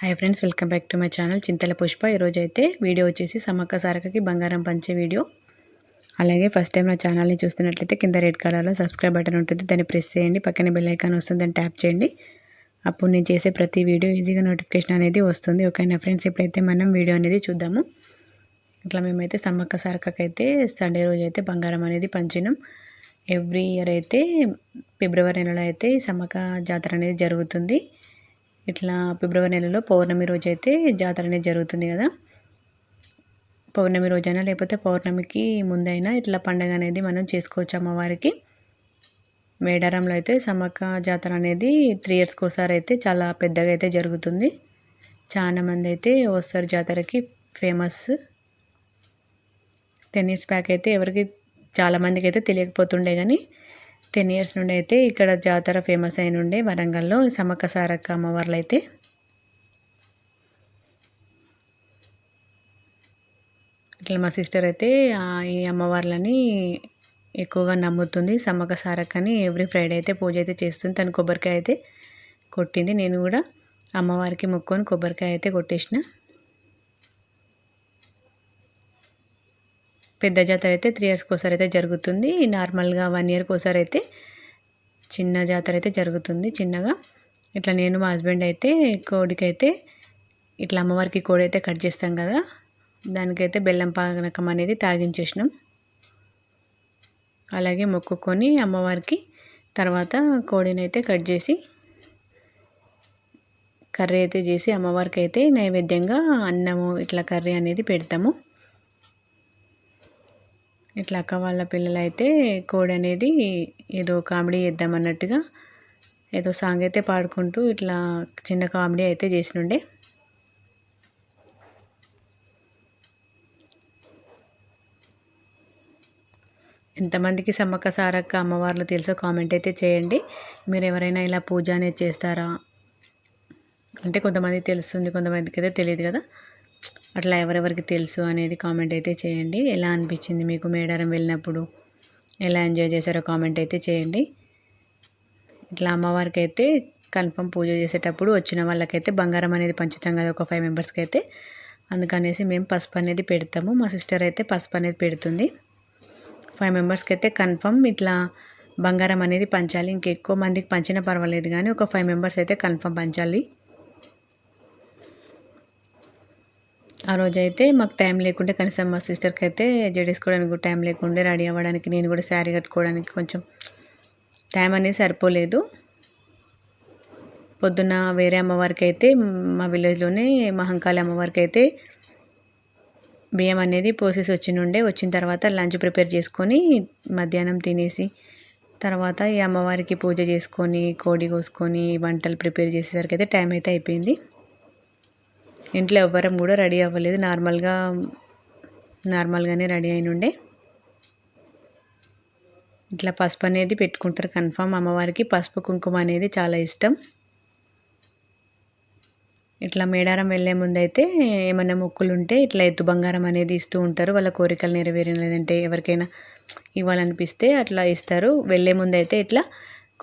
Hi friends welcome back to my channel Chintala Pushpa ఈరోజు అయితే video వచ్చేసి సమ్మక్క సారకకి బంగారం పంచే వీడియో. అలాగే ఫస్ట్ టైం నా ఛానల్ని చూస్తున్నట్లయితే కింద రెడ్ కలర్లో సబ్స్క్రైబ్ బటన్ ఉంటుంది. దాన్ని ప్రెస్ చేయండి. పక్కన బెల్ ఐకాన్ వస్తుంది దాన్ని ట్యాప్ చేయండి. అప్పుడు నేను చేసే ప్రతి వీడియో ఈజీగా నోటిఫికేషన్ అనేది వస్తుంది. ఓకేనా ఫ్రెండ్స్ ఇప్పుడైతే మనం వీడియో అనేది చూద్దాము ఇట్లా మేమైతే సమ్మక్క సారకకైతే సండే రోజు అయితే బంగారం అనేది పంచినాం. ఎవ్రీ ఇయర్ అయితే ఫిబ్రవరి నెలలో అయితే సమ్మక్క జాతర అనేది జరుగుతుంది. ఇట్లా ఫిబ్రవరి నెలలో పౌర్ణమి రోజు అయితే జాతర అనేది జరుగుతుంది కదా. పౌర్ణమి రోజైనా లేకపోతే పౌర్ణమికి ముందైనా ఇట్లా పండగ అనేది మనం చేసుకోవచ్చు అమ్మవారికి. మేడారంలో అయితే సమ్మక్క జాతర అనేది త్రీ ఇయర్స్కి ఒకసారి అయితే చాలా పెద్దగా అయితే జరుగుతుంది. చాలా మంది అయితే వస్తారు జాతరకి ఫేమస్. టెన్ ఇయర్స్ బ్యాక్ అయితే ఎవరికి చాలామందికి అయితే తెలియకపోతుండే కానీ టెన్ ఇయర్స్ నుండి అయితే ఇక్కడ జాతర ఫేమస్ అయిన ఉండే వరంగల్లో సమ్మక్క సారక్క అమ్మవార్లు అయితే. ఇట్లా మా సిస్టర్ అయితే ఈ అమ్మవార్లని ఎక్కువగా నమ్ముతుంది. సమ్మక్క సారక్కని ఎవ్రీ ఫ్రైడే అయితే పూజ అయితే చేస్తుంది. తను కొబ్బరికాయ అయితే కొట్టింది. నేను కూడా అమ్మవారికి మొక్కుని కొబ్బరికాయ అయితే కొట్టేసిన. పెద్ద జాతర అయితే త్రీ ఇయర్స్కి ఒకసారి అయితే జరుగుతుంది నార్మల్గా వన్ ఇయర్కి ఒకసారి అయితే చిన్న జాతర అయితే జరుగుతుంది చిన్నగా. ఇట్లా నేను మా హస్బెండ్ అయితే కోడికైతే ఇట్లా అమ్మవారికి కోడి అయితే కట్ చేస్తాం కదా దానికైతే బెల్లం పానకం అనేది తాగించేసినాం. అలాగే మొక్కుకొని అమ్మవారికి తర్వాత కోడిని అయితే కట్ చేసి కర్రీ అయితే చేసి అమ్మవారికి అయితే నైవేద్యంగా అన్నము ఇట్లా కర్రీ అనేది పెడతాము. ఇట్లా అక్క వాళ్ళ పిల్లలైతే కోడి అనేది ఏదో కామెడీ చేద్దాం అన్నట్టుగా ఏదో సాంగ్ అయితే పాడుకుంటూ ఇట్లా చిన్న కామెడీ అయితే చేసినుండే. ఎంతమందికి సమ్మక్క సారక్క అమ్మవార్లు తెలుసో కామెంట్ అయితే చేయండి. మీరు ఎవరైనా ఇలా పూజ అనేది చేస్తారా? అంటే కొంతమంది తెలుస్తుంది కొంతమందికి అయితే తెలియదు కదా. అట్లా ఎవరెవరికి తెలుసు అనేది కామెంట్ అయితే చేయండి. ఎలా అనిపించింది మీకు మేడారం వెళ్ళినప్పుడు? ఎలా ఎంజాయ్ చేశారో కామెంట్ అయితే చేయండి. ఇట్లా అమ్మవారికి అయితే కన్ఫర్మ్ పూజ చేసేటప్పుడు వచ్చిన వాళ్ళకైతే బంగారం అనేది పంచుతాం కదా ఒక ఫైవ్ మెంబర్స్కి అయితే అందుకనేసి మేము పసుపు అనేది పెడతాము. మా సిస్టర్ అయితే పసుపు అనేది పెడుతుంది. ఫైవ్ మెంబర్స్కి అయితే కన్ఫర్మ్ ఇట్లా బంగారం అనేది పంచాలి. ఇంకెక్కువ మందికి పంచినా పర్వాలేదు కానీ ఒక ఫైవ్ మెంబర్స్ అయితే కన్ఫర్మ్ పంచాలి. ఆ రోజైతే మాకు టైం లేకుంటే కనీసం మా సిస్టర్కి అయితే జడేసుకోవడానికి టైం లేకుండే రెడీ అవ్వడానికి నేను కూడా శారీ కట్టుకోవడానికి కొంచెం టైం అనేది సరిపోలేదు. పొద్దున్న వేరే అమ్మవారికి అయితే మా విలేజ్లోనే మహంకాళి అమ్మవారికి అయితే బియ్యం అనేది పోసేసి వచ్చి నుండే వచ్చిన తర్వాత లంచ్ ప్రిపేర్ చేసుకొని మధ్యాహ్నం తినేసి తర్వాత ఈ అమ్మవారికి పూజ చేసుకొని కోడి కోసుకొని వంటలు ప్రిపేర్ చేసేసరికి అయితే టైం అయితే అయిపోయింది. ఇంట్లో ఎవ్వరం కూడా రెడీ అవ్వలేదు. నార్మల్గా నార్మల్గానే రెడీ అయిన ఉండే. ఇట్లా పసుపు అనేది పెట్టుకుంటారు కన్ఫామ్. అమ్మవారికి పసుపు కుంకుమ అనేది చాలా ఇష్టం. ఇట్లా మేడారం వెళ్ళే ముందైతే ఏమైనా మొక్కులు ఉంటే ఇట్లా ఎత్తు బంగారం అనేది ఇస్తూ ఉంటారు. వాళ్ళ కోరికలు నెరవేరిన లేదంటే ఎవరికైనా ఇవ్వాలనిపిస్తే అట్లా ఇస్తారు. వెళ్ళే ముందైతే ఇట్లా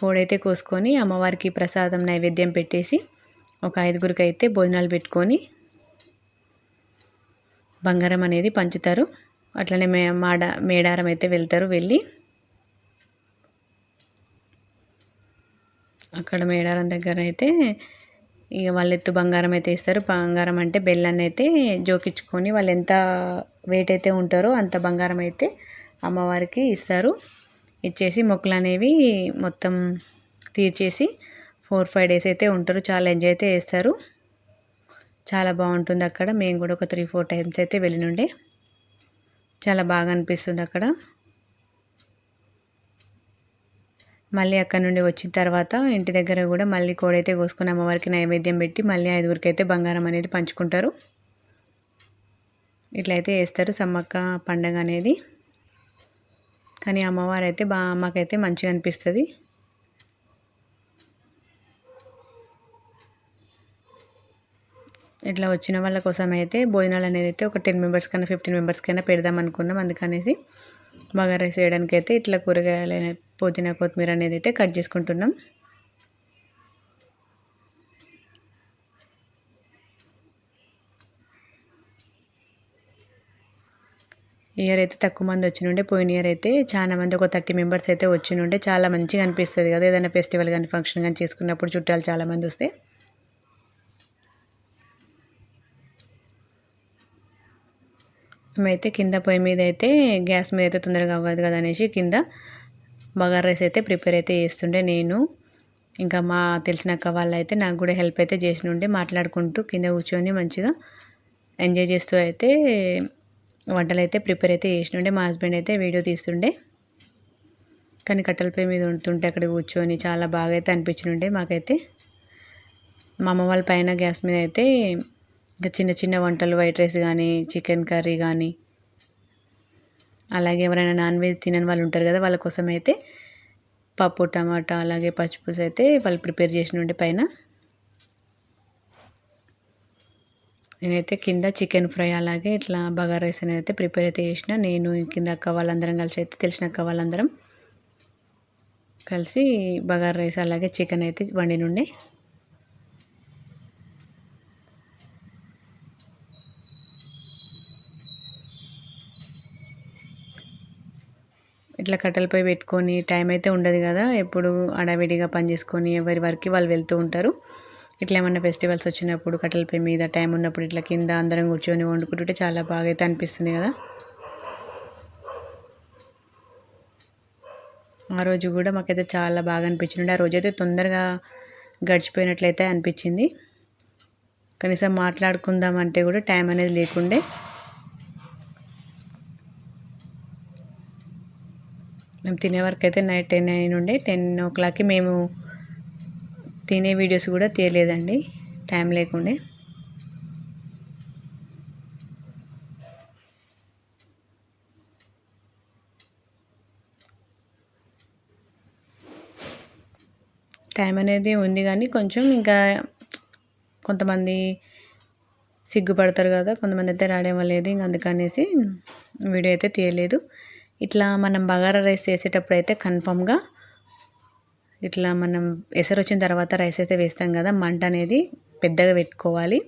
కోడైతే కోసుకొని అమ్మవారికి ప్రసాదం నైవేద్యం పెట్టేసి ఒక ఐదుగురికి అయితే భోజనాలు పెట్టుకొని బంగారం అనేది పంచుతారు. అట్లనే మే మాడ మేడారం అయితే వెళ్తారు వెళ్ళి. అక్కడ మేడారం దగ్గర అయితే ఇక వాళ్ళు ఎత్తు బంగారం అయితే ఇస్తారు. బంగారం అంటే బెల్లాన్ని అయితే జోకించుకొని వాళ్ళు ఎంత వెయిట్ అయితే ఉంటారో అంత బంగారం అయితే అమ్మవారికి ఇస్తారు. ఇచ్చేసి మొక్కలు అనేవి మొత్తం తీర్చేసి ఫోర్ ఫైవ్ డేస్ అయితే ఉంటారు. చాలా ఎంజాయ్ అయితే చేస్తారు. చాలా బాగుంటుంది అక్కడ. మేము కూడా ఒక త్రీ ఫోర్ టైమ్స్ అయితే వెళ్ళినుండే. చాలా బాగా అనిపిస్తుంది అక్కడ. మళ్ళీ అక్కడ నుండి వచ్చిన తర్వాత ఇంటి దగ్గర కూడా మళ్ళీ కోడైతే కోసుకుని అమ్మవారికి నైవేద్యం పెట్టి మళ్ళీ ఐదుగురికి అయితే బంగారం అనేది పంచుకుంటారు. ఇట్లయితే వేస్తారు సమ్మక్క పండగ అనేది. కానీ అమ్మవారు అయితే బాగా అమ్మకైతే మంచిగా అనిపిస్తుంది. ఇట్లా వచ్చిన వాళ్ళ కోసం అయితే భోజనాలు అనేది అయితే ఒక టెన్ మెంబర్స్ కన్నా ఫిఫ్టీన్ మెంబర్స్ కన్నా పెడదాం అనుకున్నాం. అందుకనేసి బాగా రైస్ వేయడానికి అయితే ఇట్లా కూరగాయలు పుదీనా కొత్తిమీర అనేది అయితే కట్ చేసుకుంటున్నాం. ఇయర్ అయితే తక్కువ మంది వచ్చినుండే పోయిన ఇయర్ అయితే చాలా మంది ఒక థర్టీ మెంబర్స్ అయితే వచ్చినుండే. చాలా మంచిగా అనిపిస్తుంది కదా ఏదైనా ఫెస్టివల్ కానీ ఫంక్షన్ కానీ చేసుకున్నప్పుడు చుట్టాలు చాలామంది వస్తే. మేమైతే కింద పొయ్యి మీద అయితే గ్యాస్ మీద అయితే తొందరగా అవ్వదు కదా అనేసి కింద బగార్ రైస్ అయితే ప్రిపేర్ అయితే చేస్తుండే నేను. ఇంకా మా తెలిసిన అక్క వాళ్ళు అయితే నాకు కూడా హెల్ప్ అయితే చేసినుండే మాట్లాడుకుంటూ కింద కూర్చొని మంచిగా ఎంజాయ్ చేస్తూ అయితే వంటలు అయితే ప్రిపేర్ అయితే చేసినుండే. మా హస్బెండ్ అయితే వీడియో తీస్తుండే. కానీ కట్టెల పొయ్యి మీద ఉంటుంటే అక్కడ కూర్చొని చాలా బాగా అయితే అనిపించినుండే మాకైతే. మా అమ్మ వాళ్ళ పైన గ్యాస్ మీద అయితే ఇంకా చిన్న చిన్న వంటలు వైట్ రైస్ కానీ చికెన్ కర్రీ కానీ అలాగే ఎవరైనా నాన్ వెజ్ తినని వాళ్ళు ఉంటారు కదా వాళ్ళ కోసం అయితే పప్పు టమాటా అలాగే పచ్చిపులుసు అయితే వాళ్ళు ప్రిపేర్ చేసిన ఉండే పైన. నేనైతే కింద చికెన్ ఫ్రై అలాగే ఇట్లా బగారా రైస్ అనేది అయితే ప్రిపేర్ అయితే చేసిన. నేను కింద అక్క వాళ్ళందరం కలిసి అయితే తెలిసిన అక్క వాళ్ళందరం కలిసి బగారా రైస్ అలాగే చికెన్ అయితే వండినుండే. ఇట్లా కట్టెలపై పెట్టుకొని టైం అయితే ఉండదు కదా. ఎప్పుడు అడావిడిగా పని చేసుకొని ఎవరి వరకు వాళ్ళు వెళ్తూ ఉంటారు. ఇట్లా ఏమన్నా ఫెస్టివల్స్ వచ్చినప్పుడు కట్టెలపై మీద టైం ఉన్నప్పుడు ఇట్లా కింద అందరం కూర్చొని వండుకుంటుంటే చాలా బాగా అయితే అనిపిస్తుంది కదా. ఆ రోజు కూడా మాకైతే చాలా బాగా అనిపించింది. ఆ రోజైతే తొందరగా గడిచిపోయినట్లయితే అనిపించింది. కనీసం మాట్లాడుకుందాం అంటే కూడా టైం అనేది లేకుండే మేము తినే వరకు అయితే నైట్ టెన్ అయిన ఉండే టెన్ ఓ క్లాక్కి మేము తినే వీడియోస్ కూడా తీయలేదండి. టైం లేకుండే. టైం అనేది ఉంది కానీ కొంచెం ఇంకా కొంతమంది సిగ్గుపడతారు కదా కొంతమంది అయితే రావడం లేదు ఇంక అందుకనేసి వీడియో అయితే తీయలేదు. ఇట్లా మనం బగారా రైస్ చేసేటప్పుడు అయితే కన్ఫామ్గా ఇట్లా మనం ఎసరు వచ్చిన తర్వాత రైస్ అయితే వేస్తాం కదా మంట అనేది పెద్దగా పెట్టుకోవాలి.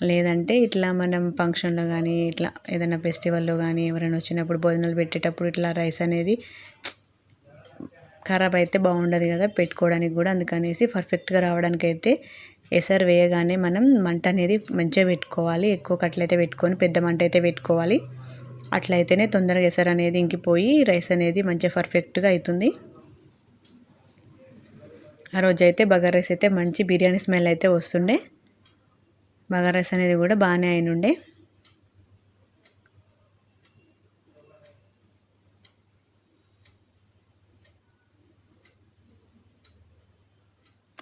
లేదంటే ఇట్లా మనం ఫంక్షన్లో కానీ ఇట్లా ఏదైనా ఫెస్టివల్లో కానీ ఎవరైనా వచ్చినప్పుడు భోజనాలు పెట్టేటప్పుడు ఇట్లా రైస్ అనేది ఖరాబ్ అయితే బాగుండదు కదా పెట్టుకోవడానికి కూడా. అందుకనేసి పర్ఫెక్ట్గా రావడానికి అయితే ఎసరు వేయగానే మనం మంట అనేది మంచిగా పెట్టుకోవాలి. ఎక్కువ కట్లయితే పెట్టుకొని పెద్ద మంట అయితే పెట్టుకోవాలి. అట్లయితేనే తొందరగా ఎసరు అనేది ఇంకిపోయి రైస్ అనేది మంచిగా పర్ఫెక్ట్గా అవుతుంది ఆ రోజు అయితే బగార్ రైస్ అయితే మంచి బిర్యానీ స్మెల్ అయితే వస్తుండే. బగార్ రైస్ అనేది కూడా బాగానే అయినుండే.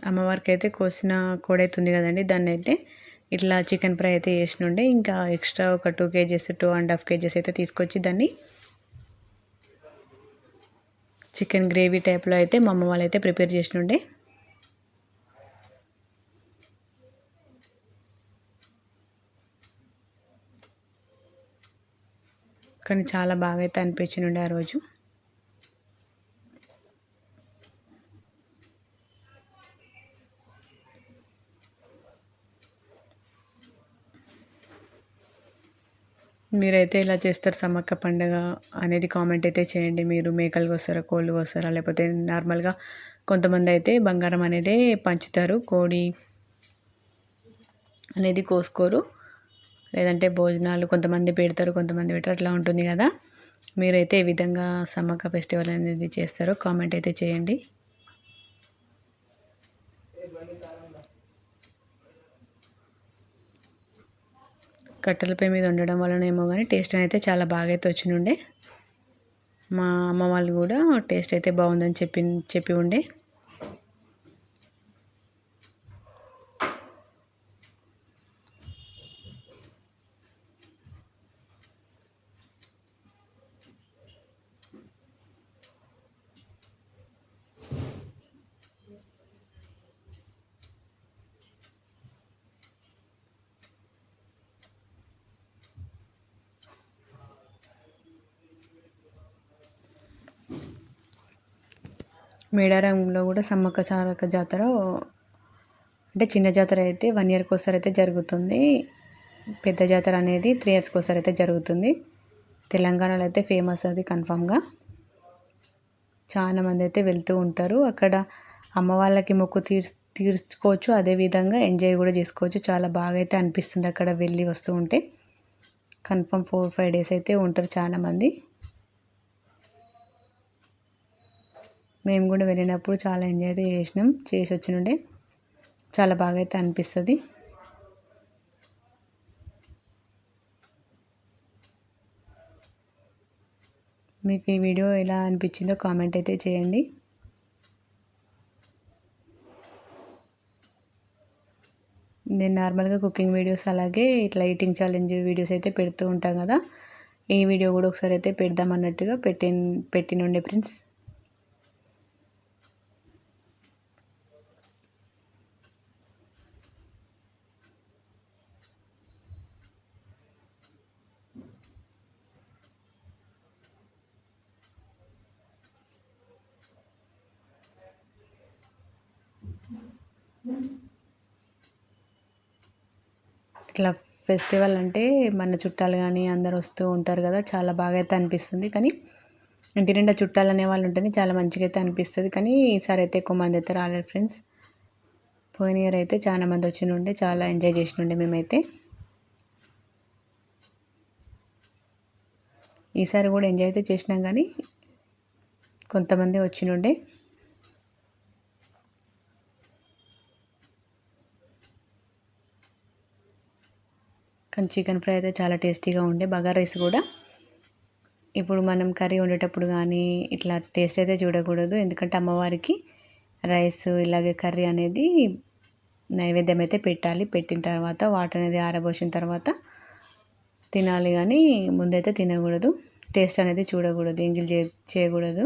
అమ్మవారికి అయితే కోసిన కోడైతుంది కదండి దాన్ని అయితే ఇట్లా చికెన్ ఫ్రై అయితే చేసినుండే ఇంకా ఎక్స్ట్రా ఒక two kgs two and half kgs అయితే తీసుకొచ్చి దాన్ని చికెన్ గ్రేవీ టైప్లో అయితే మా అమ్మ వాళ్ళు అయితే ప్రిపేర్ చేసినుండే. కానీ చాలా బాగా అయితే అనిపించిండే ఆ రోజు. మీరైతే ఇలా చేస్తారు సమ్మక్క పండుగ అనేది కామెంట్ అయితే చేయండి. మీరు మేకలు కోస్తారా కోళ్ళు కోస్తారా లేకపోతే నార్మల్గా కొంతమంది అయితే బంగారం అనేది పంచుతారు. కోడి అనేది కోసుకోరు. లేదంటే భోజనాలు కొంతమంది పెడతారు కొంతమంది పెట్టారు. అట్లా ఉంటుంది కదా. మీరైతే ఏ విధంగా సమ్మక్క ఫెస్టివల్ అనేది చేస్తారో కామెంట్ అయితే చేయండి. కట్టెలపై మీద ఉండడం వలన ఏమో కానీ టేస్ట్ అయితే చాలా బాగా అయితే వచ్చినుండే మా అమ్మ వాళ్ళు కూడా టేస్ట్ అయితే బాగుందని చెప్పి చెప్పి ఉండే. మేడారంలో కూడా సమ్మక్క సారక్క జాతర అంటే చిన్న జాతర అయితే వన్ ఇయర్కి ఒకసారి అయితే జరుగుతుంది. పెద్ద జాతర అనేది త్రీ ఇయర్స్కి ఒకసారి అయితే జరుగుతుంది. తెలంగాణలో అయితే ఫేమస్ అది కన్ఫామ్గా చాలా మంది అయితే వెళ్తూ ఉంటారు. అక్కడ అమ్మ వాళ్ళకి మొక్కు తీర్చు తీర్చుకోవచ్చు. అదేవిధంగా ఎంజాయ్ కూడా చేసుకోవచ్చు. చాలా బాగా అయితే అనిపిస్తుంది అక్కడ వెళ్ళి వస్తూ ఉంటే. కన్ఫర్మ్ ఫోర్ ఫైవ్ డేస్ అయితే ఉంటారు చాలామంది మేము కూడా వెళ్ళినప్పుడు చాలా ఎంజాయ్ అయితే చేసినాం. చేసి వచ్చినుండే చాలా బాగా అయితే అనిపిస్తుంది. మీకు ఈ వీడియో ఎలా అనిపించిందో కామెంట్ అయితే చేయండి. నేను నార్మల్గా కుకింగ్ వీడియోస్ అలాగే ఇట్లా ఈటింగ్ ఛాలెంజ్ వీడియోస్ అయితే పెడుతూ ఉంటాం కదా. ఈ వీడియో కూడా ఒకసారి అయితే పెడదాం అన్నట్టుగా పెట్టి పెట్టినుండే ఫ్రెండ్స్ ఇట్లా ఫెస్టివల్ అంటే మన చుట్టాలు కానీ అందరు వస్తూ ఉంటారు కదా చాలా బాగా అయితే అనిపిస్తుంది. కానీ ఇంటి నిండా చుట్టాలు అనే వాళ్ళు ఉంటేనే చాలా మంచిగా అయితే అనిపిస్తుంది. కానీ ఈసారి అయితే ఎక్కువ మంది అయితే రాలేదు ఫ్రెండ్స్. పోయిన ఇయర్ అయితే చాలా మంది వచ్చినుండే చాలా ఎంజాయ్ చేసినుండే మేమైతే. ఈసారి కూడా ఎంజాయ్ అయితే చేసినాం కానీ కొంతమంది వచ్చినుండే. కానీ చికెన్ ఫ్రై అయితే చాలా టేస్టీగా ఉండే. బగార్ రైస్ కూడా. ఇప్పుడు మనం కర్రీ వండేటప్పుడు కానీ ఇట్లా టేస్ట్ అయితే చూడకూడదు. ఎందుకంటే అమ్మవారికి రైస్ ఇలాగే కర్రీ అనేది నైవేద్యం అయితే పెట్టాలి. పెట్టిన తర్వాత వాటర్ అనేది ఆరబోసిన తర్వాత తినాలి కానీ ముందైతే తినకూడదు. టేస్ట్ అనేది చూడకూడదు. ఎంగిల్ చేయకూడదు.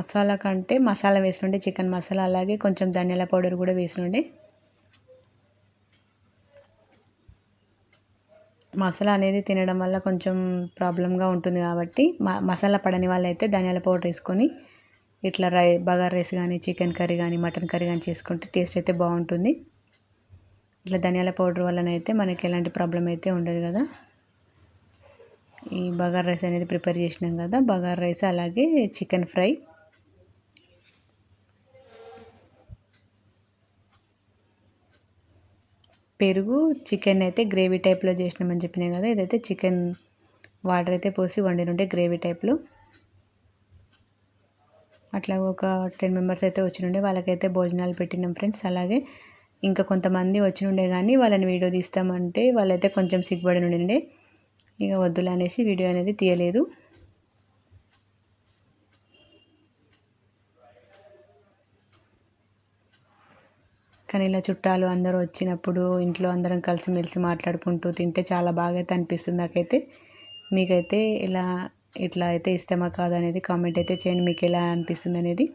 మసాలా కంటే మసాలా వేసినండి చికెన్ మసాలా అలాగే కొంచెం ధనియాల పౌడర్ కూడా వేసినండి మసాలా అనేది తినడం వల్ల కొంచెం ప్రాబ్లంగా ఉంటుంది కాబట్టి మసాలా పడని వాళ్ళైతే ధనియాల పౌడర్ వేసుకొని ఇట్లా రై బగార్ రైస్ కానీ చికెన్ కర్రీ కానీ మటన్ కర్రీ కానీ చేసుకుంటే టేస్ట్ అయితే బాగుంటుంది. ఇట్లా ధనియాల పౌడర్ వల్లనైతే మనకి ఎలాంటి ప్రాబ్లం అయితే ఉండదు కదా. ఈ బగార్ రైస్ అనేది ప్రిపేర్ చేసినాం కదా బగార్ రైస్ అలాగే చికెన్ ఫ్రై పెరుగు చికెన్ అయితే గ్రేవీ టైప్లో చేసినామని చెప్పినాయి కదా ఇదైతే చికెన్ వాటర్ అయితే పోసి వండినుండే గ్రేవీ టైప్లో. అట్లా ఒక టెన్ మెంబర్స్ అయితే వచ్చినుండే వాళ్ళకైతే భోజనాలు పెట్టినాం ఫ్రెండ్స్. అలాగే ఇంకా కొంతమంది వచ్చినుండే కానీ వాళ్ళని వీడియో తీస్తామంటే వాళ్ళైతే కొంచెం సిగ్గుపడి ఉండే ఇక వద్దులే అనేసి వీడియో అనేది తీయలేదు. కానీ ఇలా చుట్టాలు అందరూ వచ్చినప్పుడు ఇంట్లో అందరం కలిసిమెలిసి మాట్లాడుకుంటూ తింటే చాలా బాగా అయితే అనిపిస్తుంది నాకైతే. మీకైతే ఇలా ఇట్లా అయితే ఇష్టమా కాదనేది కామెంట్ అయితే చేయండి. మీకు ఎలా అనిపిస్తుంది అనేది?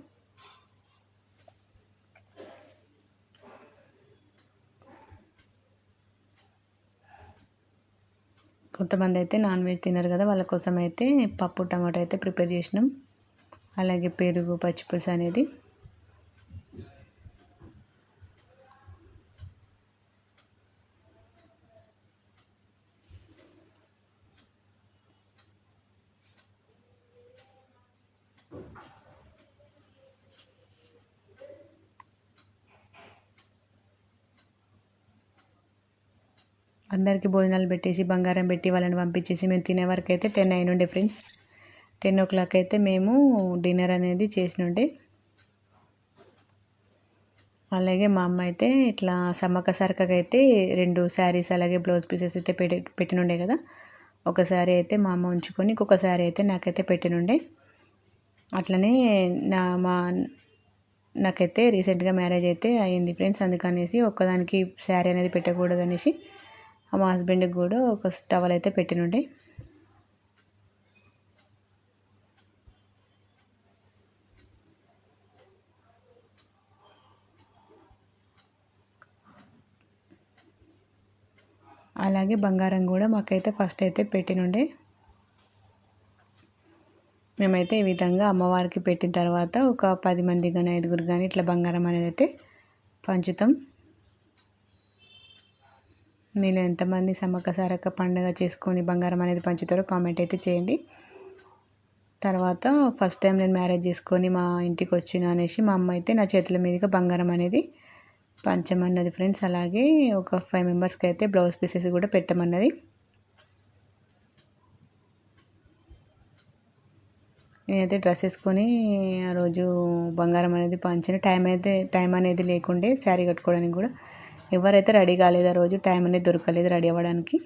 కొంతమంది అయితే నాన్ వెజ్ తినరు కదా వాళ్ళ కోసం అయితే పప్పు టమాటో అయితే ప్రిపేర్ చేసినాం. అలాగే పెరుగు పచ్చిపులుసు అనేది. అందరికీ భోజనాలు పెట్టేసి బంగారం పెట్టి వాళ్ళని పంపించేసి మేము తినే వరకు అయితే టెన్ అయినుండే ఫ్రెండ్స్. టెన్ ఓ క్లాక్ అయితే మేము డిన్నర్ అనేది చేసినుండే. అలాగే మా అమ్మ అయితే ఇట్లా సమ్మక్క సరకగా అయితే రెండు శారీస్ అలాగే బ్లౌజ్ పీసెస్ అయితే పెట్టి పెట్టినుండే కదా. ఒక శారీ అయితే మా అమ్మ ఉంచుకొని ఇంకొక శారీ అయితే నాకైతే పెట్టినుండే. అట్లనే నా మా నాకైతే రీసెంట్గా మ్యారేజ్ అయితే అయింది ఫ్రెండ్స్. అందుకనేసి ఒక్కదానికి శారీ అనేది పెట్టకూడదు అనేసి మా హస్బెండ్కి కూడా ఒక టవల్ అయితే పెట్టినుండే. అలాగే బంగారం కూడా మాకైతే ఫస్ట్ అయితే పెట్టినుండే. మేమైతే ఈ విధంగా అమ్మవారికి పెట్టిన తర్వాత ఒక పది మంది కానీ ఐదుగురు కానీ ఇట్లా బంగారం అనేది అయితే పంచుతాం. మీరు ఎంతమంది సమ్మక్క సారక్క పండుగ చేసుకొని బంగారం అనేది పంచుతారో కామెంట్ అయితే చేయండి. తర్వాత ఫస్ట్ టైం నేను మ్యారేజ్ చేసుకొని మా ఇంటికి వచ్చిన అనేసి మా అమ్మ అయితే నా చేతుల మీదుగా బంగారం అనేది పంచమన్నది ఫ్రెండ్స్. అలాగే ఒక ఫైవ్ మెంబర్స్కి అయితే బ్లౌజ్ పీసెస్ కూడా పెట్టమన్నది. నేనైతే డ్రెస్ వేసుకొని ఆ రోజు బంగారం అనేది పంచిన. టైం అయితే టైం అనేది లేకుండే శారీ కట్టుకోవడానికి కూడా ఎవరైతే రెడీ కాలేదు ఆ రోజు టైం అనేది దొరకలేదు రెడీ అవ్వడానికి.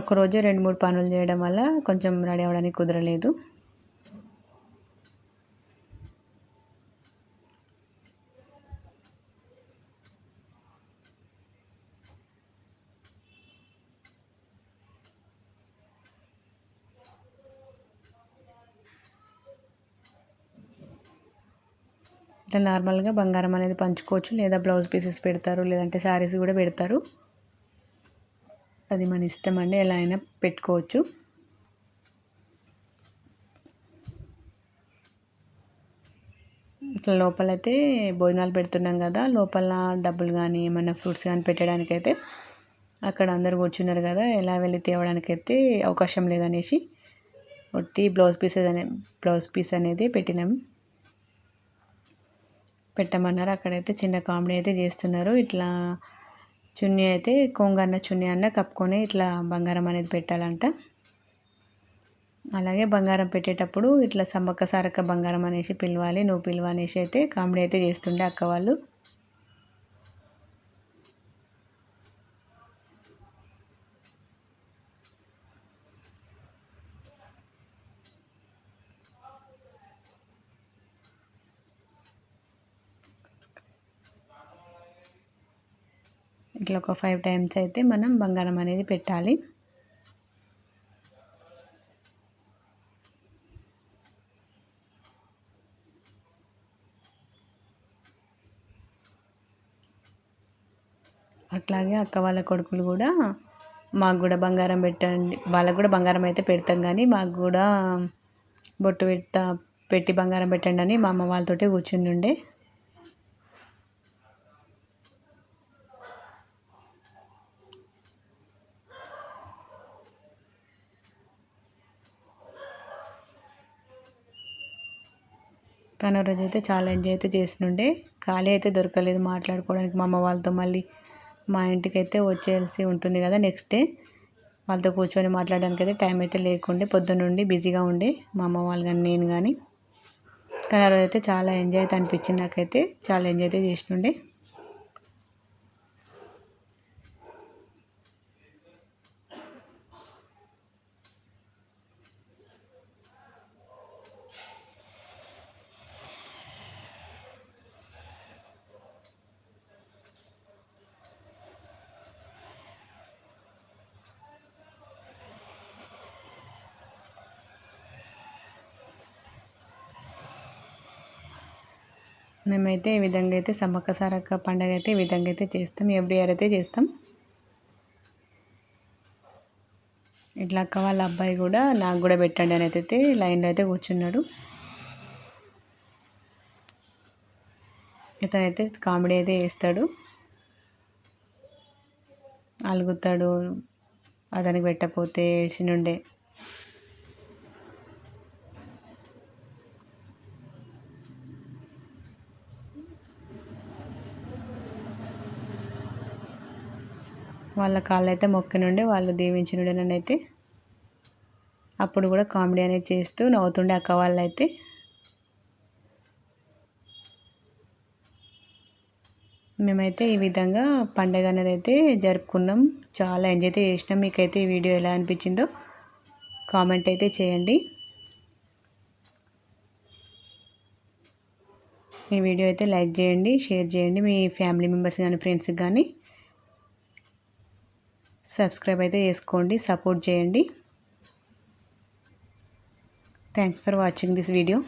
ఒకరోజు రెండు మూడు పనులు చేయడం వల్ల కొంచెం రెడీ అవ్వడానికి కుదరలేదు. ఇట్లా నార్మల్గా బంగారం అనేది పంచుకోవచ్చు. లేదా బ్లౌజ్ పీసెస్ పెడతారు. లేదంటే శారీస్ కూడా పెడతారు. అది మన ఇష్టం అండి. ఎలా అయినా పెట్టుకోవచ్చు. ఇట్లా లోపలైతే భోజనాలు పెడుతున్నాం కదా. లోపల డబ్బులు కానీ ఏమైనా ఫ్రూట్స్ కానీ పెట్టడానికైతే అక్కడ అందరు కూర్చున్నారు కదా. ఎలా వెళ్ళి తేవడానికైతే అవకాశం లేదనేసి ఒట్టి బ్లౌజ్ పీసెస్ అనే బ్లౌజ్ పీస్ అనేది పెట్టినాం. పెట్టమన్నారు. అక్కడైతే చిన్న కామెడీ అయితే చేస్తున్నారు. ఇట్లా చున్నీ అయితే కొంగన్న చున్నీ అన్న కప్పుకొని ఇట్లా బంగారం అనేది పెట్టాలంట. అలాగే బంగారం పెట్టేటప్పుడు ఇట్లా సమ్మక్క సారక్క బంగారం అనేసి పిలవాలి. నువ్వు పిలువ అనేసి అయితే కామెడీ అయితే చేస్తుండే అక్క వాళ్ళు. ఇట్లా ఒక ఫైవ్ టైమ్స్ అయితే మనం బంగారం అనేది పెట్టాలి. అట్లాగే అక్క వాళ్ళ కొడుకులు కూడా మాకు కూడా బంగారం పెట్టండి. వాళ్ళకు కూడా బంగారం అయితే పెడతాం కానీ మాకు కూడా బొట్టు పెట్ట పెట్టి బంగారం పెట్టండి అని మా అమ్మ వాళ్ళతోటే కూర్చుని ఉండే. కానీ రోజు అయితే చాలా ఎంజాయ్ అయితే చేసినుండే ఖాళీ అయితే దొరకలేదు మాట్లాడుకోవడానికి. మా అమ్మ వాళ్ళతో మళ్ళీ మా ఇంటికి అయితే వచ్చేసి ఉంటుంది కదా నెక్స్ట్ డే. వాళ్ళతో కూర్చొని మాట్లాడడానికి అయితే టైం అయితే లేకుండే. పొద్దున్నుండి బిజీగా ఉండే మా అమ్మ వాళ్ళు కానీ నేను కానీ. కానీ ఆ రోజు అయితే చాలా ఎంజాయ్ అయితే అనిపించింది నాకైతే. చాలా ఎంజాయ్ అయితే చేసినుండే మేమైతే ఈ విధంగా అయితే సమ్మక్క సారక్క పండగ అయితే ఈ విధంగా అయితే చేస్తాం. ఎవ్రీ ఇయర్ అయితే చేస్తాం. ఇట్లా అక్క వాళ్ళ అబ్బాయి కూడా నాకు కూడా పెట్టండి అని అయితే లైన్లో అయితే కూర్చున్నాడు. ఇతనైతే కామెడీ అయితే వేస్తాడు అలుగుతాడు. అతనికి పెట్టకపోతే ఏడ్చినుండే. వాళ్ళ కాళ్ళు అయితే మొక్కినుండే వాళ్ళు దీవించినుండే నన్ను అయితే అప్పుడు కూడా కామెడీ అనేది చేస్తూ నవ్వుతుండే అక్క వాళ్ళు అయితే మేమైతే ఈ విధంగా పండగ అనేది అయితే జరుపుకున్నాం. చాలా ఎంజాయ్ అయితే చేసినాం. మీకైతే ఈ వీడియో ఎలా అనిపించిందో కామెంట్ అయితే చేయండి. ఈ వీడియో అయితే లైక్ చేయండి షేర్ చేయండి. మీ ఫ్యామిలీ మెంబర్స్ కానీ ఫ్రెండ్స్కి కానీ సబ్స్క్రైబ్ అయితే చేసుకోండి సపోర్ట్ చేయండి. Thanks for watching this video